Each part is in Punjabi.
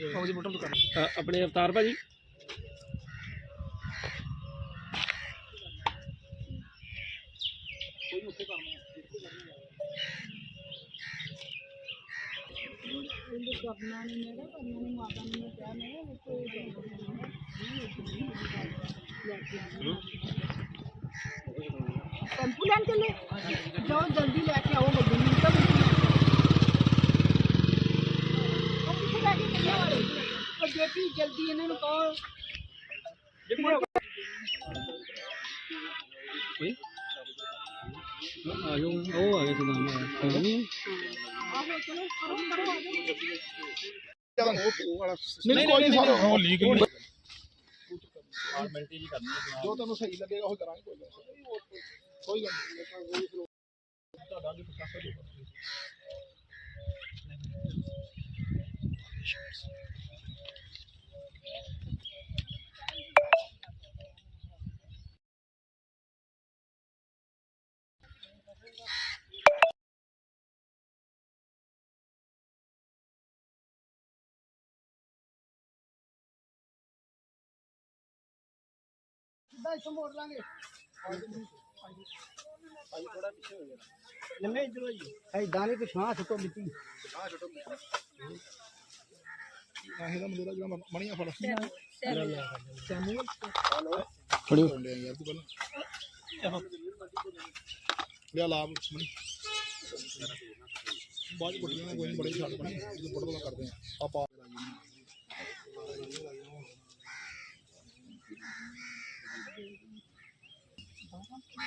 ਅ, ਆਪਣੇ ਅਵਤਾਰ ਭਾਜੀ। ਟੈਂਪੂ ਲੈਣ ਚੱਲੇ? ਜਾਓ ਜਲਦੀ ਲੈ ਕੇ ਆਓ ਗੱਡੀ ਨੂੰ। ਤਾਂ ਉਹ ਕਿੱਥੇ ਲੈ ਕੇ ਚੱਲੇ ਵਾਲੇ ਜੇਪੀ ਜਲਦੀ ਇਹਨਾਂ ਨੂੰ ਕਹੋ ਆਜੋ ਉਹ ਆ ਗਿਆ ਸਦਾਮ ਆ ਆਹੋ ਚਲੋ ਕਰੋ ਕਰੋ ਨਹੀਂ ਕੋਈ ਨਹੀਂ ਸਾਰਾ ਉਹ ਲੀਕ ਨਹੀਂ ਜੋ ਤੁਹਾਨੂੰ ਸਹੀ ਲੱਗੇਗਾ ਉਹ ਕਰਾਂਗੇ ਕੋਈ ਗੱਲ ਨਹੀਂ। ਕੋਈ ਗੱਲ ਨਹੀਂ ਤੁਹਾਡਾ ਵੀ ਪ੍ਰਸ਼ਾਸਨ ਦੇ ਸਿੱਧਾ ਇੱਥੋਂ ਮੋੜ ਲਾਂਗੇ ਨੰਨੇ ਇਧਰ ਜੀ ਐਦਾਂ ਨਹੀਂ ਪਿਛਾਂ ਸੁੱਟੋ ਮਿੱਟੀ ਆਹੇ ਦਾ ਮੁੰਡੇ ਦਾ ਜਿਹੜਾ ਮਣੀਆਂ ਫੜ ਫੜਿਓ ਤੂੰ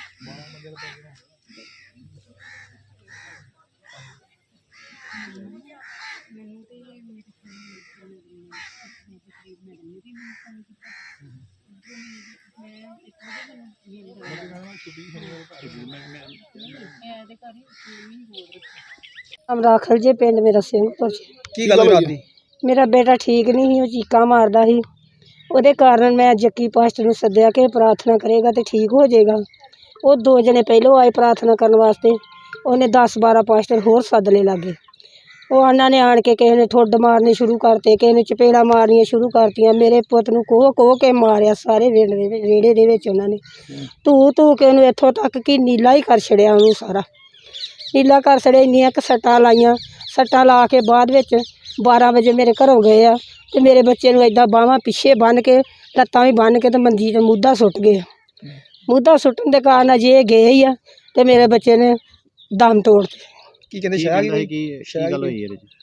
ਅਮਰਾਖਲ ਜੇ ਪਿੰਡ ਮੇਰਾ ਸਿੰਘਪੁਰ ਚ ਕੀ ਗੱਲ ਕਰਦੀ ਮੇਰਾ ਬੇਟਾ ਠੀਕ ਨਹੀਂ ਸੀ ਉਹ ਚੀਕਾਂ ਮਾਰਦਾ ਸੀ। ਉਹਦੇ ਕਾਰਨ ਮੈਂ ਜੱਕੀ ਪਾਸਟਰ ਨੂੰ ਸੱਦਿਆ ਕਿ ਪ੍ਰਾਰਥਨਾ ਕਰੇਗਾ ਤੇ ਠੀਕ ਹੋ ਜਾਏਗਾ। ਉਹ ਦੋ ਜਣੇ ਪਹਿਲੋਂ ਆਏ ਪ੍ਰਾਰਥਨਾ ਕਰਨ ਵਾਸਤੇ। ਉਹਨੇ 10 12 ਪਾਸਟਰ ਹੋਰ ਸੱਦ ਲਏ ਲਾਗੇ। ਉਹ ਉਹਨਾਂ ਨੇ ਆਣ ਕੇ ਕਿਸੇ ਨੇ ਠੁੱਡ ਮਾਰਨੇ ਸ਼ੁਰੂ ਕਰਤੇ, ਕਿਸੇ ਨੇ ਚਪੇੜਾ ਮਾਰਨੀਆਂ ਸ਼ੁਰੂ ਕਰਤੀਆਂ। ਮੇਰੇ ਪੁੱਤ ਨੂੰ ਕੋਹ ਕੋਹ ਕੇ ਮਾਰਿਆ ਸਾਰੇ ਵਿਹੜੇ ਦੇ ਵਿੱਚ ਵਿਹੜੇ ਦੇ ਵਿੱਚ ਉਹਨਾਂ ਨੇ। ਧੂ ਧੂ ਕੇ ਉਹਨੂੰ ਇੱਥੋਂ ਤੱਕ ਕਿ ਨੀਲਾ ਹੀ ਕਰ ਛੜਿਆ ਉਹਨੂੰ ਸਾਰਾ। ਨੀਲਾ ਕਰ ਛੜਿਆ, ਇੰਨੀਆਂ ਕੁ ਸੱਟਾਂ ਲਾਈਆਂ। ਸੱਟਾਂ ਲਾ ਕੇ ਬਾਅਦ ਵਿੱਚ 12 ਵਜੇ ਮੇਰੇ ਘਰੋਂ ਗਏ ਆ ਤੇ ਮੇਰੇ ਬੱਚੇ ਨੂੰ ਏਦਾਂ ਬਾਹਾਂ ਪਿੱਛੇ ਬੰਨ ਕੇ, ਲੱਤਾਂ ਵੀ ਬੰਨ ਕੇ ਤੇ ਮੰਜੀ ਤੇ ਮੁੱਦਾ ਸੁੱਟ ਗਏ ਮੁੱਦਾ ਸੁੱਟਣ ਦੇ ਕਾਰਨ ਅਜੇ ਇਹ ਗਏ ਹੀ ਆ ਤੇ ਮੇਰੇ ਬੱਚੇ ਨੇ ਦਮ ਤੋੜ ਦਿੱਤੇ। ਕੀ ਕਹਿੰਦੇ ਸ਼ਾਹ ਕੀ ਕੀ ਕੀ ਗੱਲ ਹੋਈ ਇਹਦੇ ਚ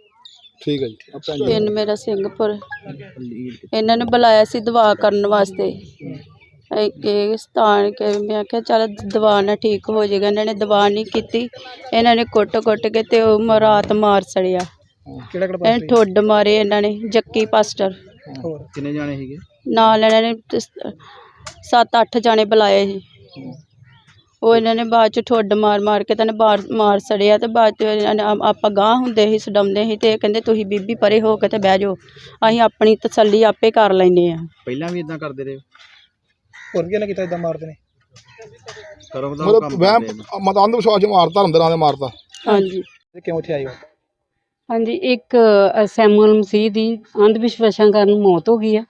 ਠੀਕ ਹੈ ਜੀ। ਆਪਾਂ ਪਿੰਡ ਮੇਰਾ ਸਿੰਘਪੁਰ। ਇਹਨਾਂ ਨੇ ਬੁਲਾਇਆ ਸੀ ਦਵਾ ਕਰਨ ਵਾਸਤੇ। ਇਹ ਸਥਾਨ ਕੇ ਮੈਂ ਕਿਹਾ ਚੱਲ ਦਵਾ ਨਾਲ ਠੀਕ ਹੋ ਜਾਏਗਾ। ਇਹਨਾਂ ਨੇ ਦਵਾ ਨਹੀਂ ਕੀਤੀ। ਇਹਨਾਂ ਨੇ ਕੁੱਟ-ਕੁੱਟ ਕੇ ਤੇ ਉਹ ਮ- ਰਾਤ ਮਾਰ ਸੜਿਆ। ਕਿਹੜਾ ਕਿਹੜਾ ਇਹ ਠੁੱਡ ਮਾਰੇ ਇਹਨਾਂ ਨੇ ਜੱਕੀ ਪਾਸਟਰ। ਹੋਰ? ਕਿੰਨੇ ਜਾਣੇ ਸੀਗੇ? ਨਾਲ ਇਹਨਾਂ ਨੇ 7-8 ਜਾਣੇ ਬੁਲਾਏ ਸੀ। ਉਹ ਇਹਨਾਂ ਨੇ ਬਾਅਦ ਚ ਠੁੱਡ ਮਾਰ ਮਾਰ ਕੇ ਤੈਨੂੰ ਮਾਰ ਮਾਰ ਸੜਿਆ ਤੇ ਬਾਅਦ ਚ ਇਹਨਾਂ ਨੇ ਆ- ਆਪਾਂ ਗਾਂਹ ਹੁੰਦੇ ਸੀ ਛਡਾਉਂਦੇ ਸੀ ਤੇ ਕਹਿੰਦੇ ਤੁਸੀਂ ਬੀਬੀ ਪਰੇ ਹੋ ਕੇ ਤੇ ਬਹਿ ਜਾਓ। ਅਸੀਂ ਆਪਣੀ ਤਸੱਲੀ ਆਪੇ ਕਰ ਲੈਨੇ ਆ ਪਹਿਲਾਂ ਵੀ ਇਦਾਂ ਕਰਦੇ ਰਹੇ? ਹੋਰ ਕੀ ਨਾ ਕੀਤਾ ਇਦਾਂ ਮਾਰਦੇ ਨੇ? ਕਰੋ ਦਾ ਮਤਲਬ ਕੰਮ ਵਹਿਮ ਕਰਦੇ ਨੇ। ਮਤ ਅੰਧ ਵਿਸ਼ਵਾਸ ਚ ਮਾਰਤਾ ਧਰਮ ਦੇ ਨਾਂ ਤੇ ਮਾਰਤਾ। ਹਾਂਜੀ। ਕਿਉਂ ਇੱਥੇ ਆਏ ਹੋ? ਹਾਂਜੀ ਇੱਕ ਅ, ਸੈਮੂਅਲ ਮਸੀਹ ਦੀ ਅੰਧ ਵਿਸ਼ਵਾਸਾਂ ਕਾਰਨ ਮੌਤ ਹੋ ਗਈ ਆ।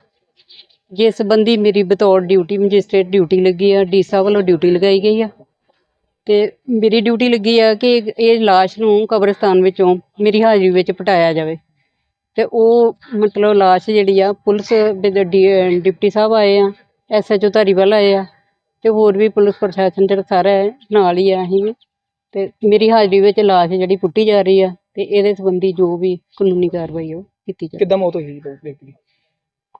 ਜਿਸ ਸੰਬੰਧੀ ਮੇਰੀ ਬਤੌਰ ਡਿਊਟੀ ਮੈਜਿਸਟ੍ਰੇਟ ਡਿਊਟੀ ਲੱਗੀ ਆ ਡੀਸਾ ਵੱਲੋਂ ਡਿਊਟੀ ਲਗਾਈ ਗਈ ਆ। ਤੇ ਮੇਰੀ ਡਿਊਟੀ ਲੱਗੀ ਆ ਕਿ ਇਹ- ਲਾਸ਼ ਨੂੰ ਕਬਰਸਤਾਨ ਵਿੱਚੋਂ ਮੇਰੀ ਹਾਜ਼ਰੀ ਵਿੱਚ ਪਟਾਇਆ ਜਾਵੇ। ਤੇ ਉਹ ਮਤਲਬ ਲਾਸ਼ ਜਿਹੜੀ ਆ ਪੁਲਿਸ ਦੇ ਡ- ਡੀ- ਡਿਪਟੀ ਸਾਹਿਬ ਆਏ ਆ ਐਸਐਚਓ ਧਾਰੀਵਾਲ ਆਏ ਆ ਤੇ ਹੋਰ ਵੀ ਪੁਲਿਸ ਪ੍ਰਸ਼ਾਸਨ ਜਿਹੜਾ ਸਾਰਾ ਹੈ, ਨਾਲ ਹੀ ਆ ਅਸੀਂ। ਵੀ ਤੇ ਮੇਰੀ ਹਾਜ਼ਰੀ ਵਿੱਚ ਲਾਸ਼ ਜਿਹੜੀ ਪੁੱਟੀ ਜਾ ਰਹੀ ਆ ਤੇ ਇਹਦੇ ਸੰਬੰਧੀ ਜੋ ਵੀ ਕਾਨੂੰਨੀ ਕਾਰਵਾਈ ਉਹ ਕੀਤੀ ਜਾਵੇ। ਕਿੱਦਾਂ ਮੌਤ ਹੋਈ ਸੀ ਵਿਅਕਤੀ ਦੀ?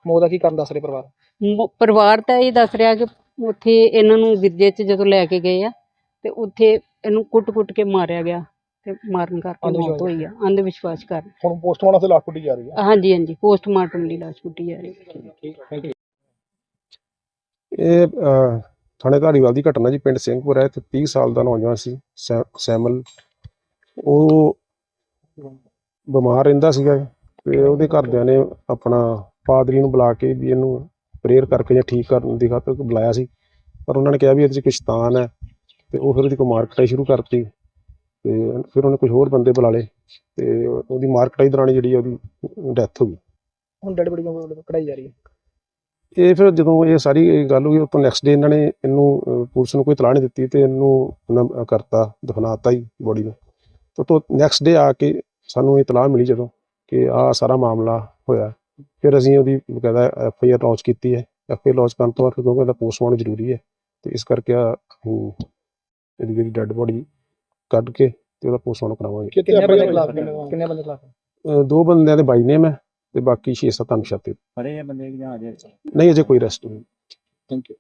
ਮੌਤ ਦਾ ਕੀ ਕਾਰਨ ਦੱਸ ਰਹੇ ਪਰਿਵਾਰ? ਮ- ਪਰਿਵਾਰ ਤਾਂ ਇਹ ਦੱਸ ਰਿਹਾ ਕਿ ਉੱਥੇ ਇਹਨਾਂ ਨੂੰ ਗਿਰਜੇ 'ਚ ਜਦੋਂ ਲੈ ਕੇ ਗਏ ਆ ਤੇ ਉੱਥੇ ਇਹਨੂੰ ਕੁੱਟ-ਕੁੱਟ ਕੇ ਮਾਰਿਆ ਗਿਆ ਤੇ ਮਾਰਨ ਕਰਕੇ ਮੌਤ ਹੋਈ ਆ ਅੰਧ ਵਿਸ਼ਵਾਸ ਕਾਰਨ। ਹੁਣ ਪੋਸਟਮਾਰਟਮ ਤੇ ਲਾਸ਼ ਪੁੱਟੀ ਜਾ ਰਹੀ ਹੈ ਹਾਂਜੀ ਹਾਂਜੀ ਪੋਸਟਮਾਰਟਮ ਲਈ ਲਾਸ਼ ਪੁੱਟੀ ਜਾ ਰਹੀ ਹੈ ਇਹ ਅਹ, ਥਾਣੇ ਧਾਰੀਵਾਲ ਦੀ ਘਟਨਾ ਜੀ ਪਿੰਡ ਸਿੰਘਪੁਰ ਹੈ ਤੇ 30 ਸਾਲ ਦਾ ਨੌਜਵਾਨ ਸੀ ਸੈ- ਸੈਮਲ। ਉਹ ਬਿਮਾਰ ਰਹਿੰਦਾ ਸੀਗਾ ਤੇ ਉਹਦੇ ਘਰਦਿਆਂ ਨੇ ਆਪਣਾ ਪਾਦਰੀ ਨੂੰ ਬੁਲਾ ਕੇ ਵੀ ਇਹਨੂੰ ਪ੍ਰੇਅਰ ਕਰਕੇ ਜਾਂ ਠੀਕ ਕਰਨ ਦੀ ਖਾਤਰ ਬੁਲਾਇਆ ਸੀ। ਪਰ ਉਹਨਾਂ ਨੇ ਕਿਹਾ ਵੀ ਇਹਦੇ 'ਚ ਕੁਛ ਸ਼ੈਤਾਨ ਹੈ। ਤੇ ਉਹ ਫਿਰ ਉਹਦੀ ਕੋਈ ਮਾਰ ਕਟਾਈ ਸ਼ੁਰੂ ਕਰਤੀ। ਤੇ ਫਿਰ ਉਹਨੇ ਕੁਝ ਹੋਰ ਬੰਦੇ ਬੁਲਾ ਲਏ ਤੇ ਉਹਦੀ ਮਾਰ ਕਟਾਈ ਦੌਰਾਨ ਜਿਹੜੀ ਉਹਦੀ ਡੈਥ ਹੋ ਗਈ। ਹੁਣ ਡੈਡ ਬੜੀ ਕਢਾਈ ਜਾ ਰਹੀ ਹੈ। ਇਹ ਫਿਰ ਜਦੋਂ ਇਹ ਸਾਰੀ ਗੱਲ ਹੋਈ ਉਹ ਤੋਂ ਨੈਕਸਟ ਡੇ ਇਹਨਾਂ ਨੇ ਇਹਨੂੰ ਪੁਲਿਸ ਨੂੰ ਕੋਈ ਤਲਾਹ ਨਹੀਂ ਦਿੱਤੀ ਤੇ ਇਹਨੂੰ ਕਰਤਾ ਦਫਨਾਤਾ ਹੀ ਬੋਡੀ ਨੂੰ। ਤੇ ਤੋਂ ਨੈਕਸਟ ਡੇ ਆ ਕੇ ਸਾਨੂੰ ਇਹ ਤਲਾਹ ਮਿਲੀ ਜਦੋਂ ਕਿ ਆ ਸਾਰਾ ਮਾਮਲਾ ਹੋਇਆ। ਫਿਰ ਅਸੀਂ ਉਹਦੀ ਬਕਾਇਦਾ ਐਫ ਆਈ ਆਰ ਲਾਂਚ ਕੀਤੀ ਹੈ। ਐਫ ਆਈ ਆਰ ਲਾਂਚ ਕਰਨ ਤੋਂ ਬਾਅਦ ਕਿਉਂਕਿ ਇਹਦਾ ਪੋਸਟਮਾਰਟਮ ਜ਼ਰੂਰੀ ਹੈ ਤੇ ਇਸ ਕਰਕੇ ਆ ਇਹਦੀ ਜਿਹੜੀ ਡੈੱਡ ਬੋਡੀ ਕੱਢ ਕੇ ਤੇ ਉਹਦਾ ਪੋਸਟਮਾਰਟਮ ਕਰਾਵਾਂਗੇ। ਕਿੰਨੇ ਬੰਦੇ ਖਿਲਾਫ ਕਿੰਨੇ ਬੰਦੇ ਖਿਲਾਫ? ਅਹ, ਦੋ ਬੰਦਿਆਂ ਦੇ ਬਾਈ ਨੇਮ ਹੈ ਤੇ ਬਾਕੀ 6-7 ਅਨਸ਼ਾਤੇ ਫੜੇ ਆ ਬੰਦੇ ਜਾਂ ਅਜੇ? ਨਹੀਂ ਅਜੇ ਕੋਈ ਰੈਸਟ ਨਹੀਂ। Thank you